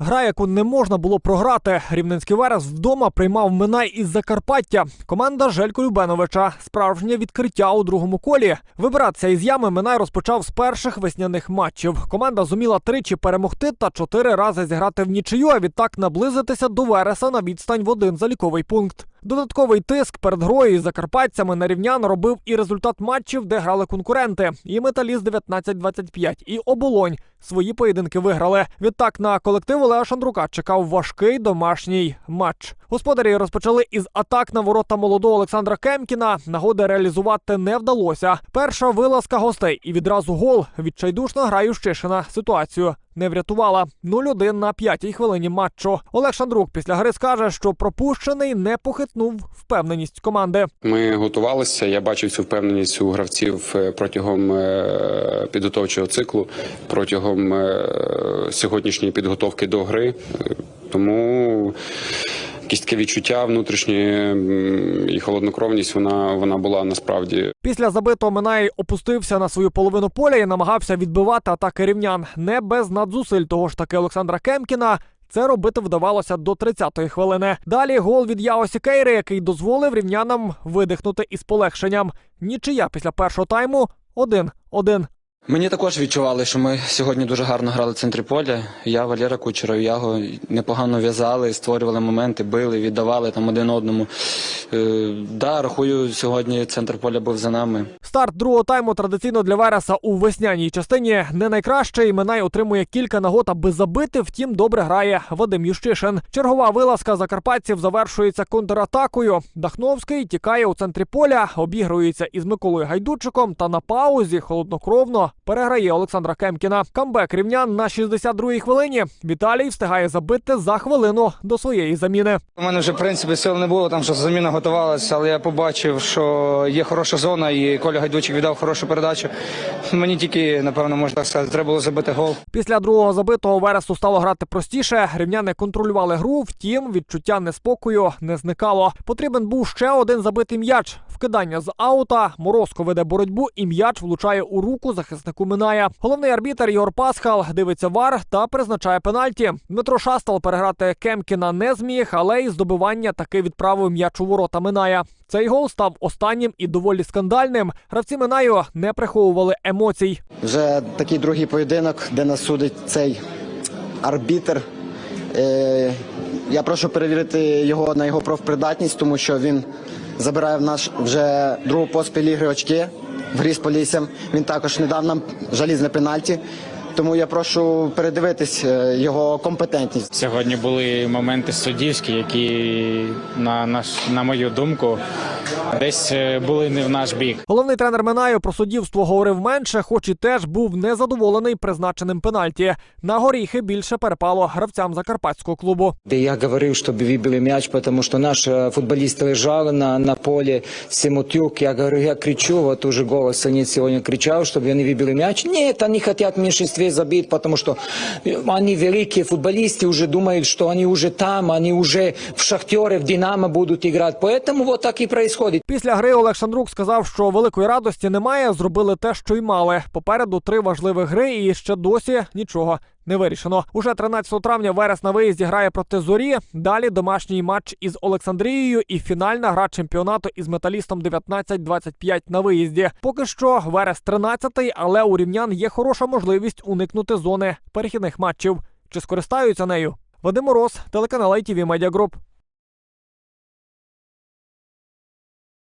Гра, яку не можна було програти. Рівненський Верес вдома приймав Минай із Закарпаття. Команда Желько Любеновича. Справжнє відкриття у другому колі. Вибиратися із ями Минай розпочав з перших весняних матчів. Команда зуміла тричі перемогти та чотири рази зіграти в нічию, а відтак наблизитися до Вереса на відстань в один заліковий пункт. Додатковий тиск перед грою із закарпатцями на рівнян робив і результат матчів, де грали конкуренти. І металіст 19-25, і оболонь свої поєдинки виграли. Відтак на колектив Олега Шандрука чекав важкий домашній матч. Господарі розпочали із атак на ворота молодого Олександра Кемкіна. Нагоди реалізувати не вдалося. Перша вилазка гостей і відразу гол. відчайдушно граю Щишина ситуацію не врятувала. 0-1 на п'ятій хвилині матчу. Олег Шандрук після гри скаже, що пропущений не похитнув впевненість команди. Ми готувалися. Я бачив цю впевненість у гравців е, протягом е, підготовчого циклу, протягом е, сьогоднішньої підготовки до гри. Тому якесь таке відчуття внутрішнє і холоднокровність вона, вона була насправді. Після забитого Минай опустився на свою половину поля і намагався відбивати атаки рівнян не без надзусиль того ж таки Олександра Кемкіна. Це робити вдавалося до 30-ї хвилини. Далі гол від Яо Сікейри, який дозволив рівнянам видихнути із полегшенням. Нічия після першого тайму 1-1. Мені також відчували, що ми сьогодні дуже гарно грали в центрі поля. Я, Валера Кучеров, Яго непогано в'язали, створювали моменти, били, віддавали там один одному. Е, да, рахую, сьогодні центр поля був за нами. Старт другого тайму традиційно для Вереса у весняній частині не найкращий. Минай отримує кілька нагод, аби забити. Втім, добре грає Вадим Ющишин. Чергова вилазка закарпатців завершується контратакою. Дахновський тікає у центрі поля, обігрується із Миколою Гайдучиком та на паузі холоднокровно переграє Олександра Кемкіна. Камбек рівнян на 62-й хвилині. Віталій встигає забити за хвилину до своєї заміни. У мене вже в принципі сил не було, там що заміна готувалася, але я побачив, що є хороша зона, і Коля Гайдучик віддав хорошу передачу. Мені тільки, напевно, можна так сказати, треба було забити гол. Після другого забитого Вересу стало грати простіше. Рівняни контролювали гру. Втім, відчуття неспокою не зникало. Потрібен був ще один забитий м'яч. Вкидання з аута. Морозко веде боротьбу, і м'яч влучає у руку захиснику Миная. Головний арбітер Ігор Пасхал дивиться вар та призначає пенальті. Дмитро Шастал переграти Кемкіна не зміг, але й здобивання таки відправив м'яч у ворота Миная. Цей гол став останнім і доволі скандальним. Гравці Минаю не приховували емоцій. Вже такий другий поєдинок, де нас судить цей арбітр. Е, я прошу перевірити його на його профпридатність, тому що він забирає в нас вже другу поспіль ігри очки в грі з поліссям. Він також не дав нам жалізне пенальті. Тому я прошу передивитись е, його компетентність. Сьогодні були моменти суддівські, які, на, наш, на мою думку, десь е, були не в наш бік. Головний тренер Минаю про суддівство говорив менше, хоч і теж був незадоволений призначеним пенальті. На горіхи більше перепало гравцям закарпатського клубу. Да я говорил, чтобы выбили мяч, потому что наши футболисты лежали на, на поле, Семутюк, я говорю, я кричу, вот уже голос они сегодня кричал, чтобы они выбили мяч. Нет, они хотят в меньшинстве забить, потому что они великие футболисты, уже думают, что они уже там, они уже в Шахтере, в Динамо будут играть. Поэтому вот так и происходит. Після гри Олег Шандрук сказав, що великої радості немає. Зробили те, що й мали. Попереду три важливі гри, і ще досі нічого не вирішено. Уже 13 травня Верес на виїзді грає проти зорі. Далі домашній матч із Олександрією і фінальна гра чемпіонату із металістом 19-25 на виїзді. Поки що Верес 13-й, але у рівнян є хороша можливість уникнути зони перехідних матчів. Чи скористаються нею? Вадим Мороз, телеканал ITV Media Group.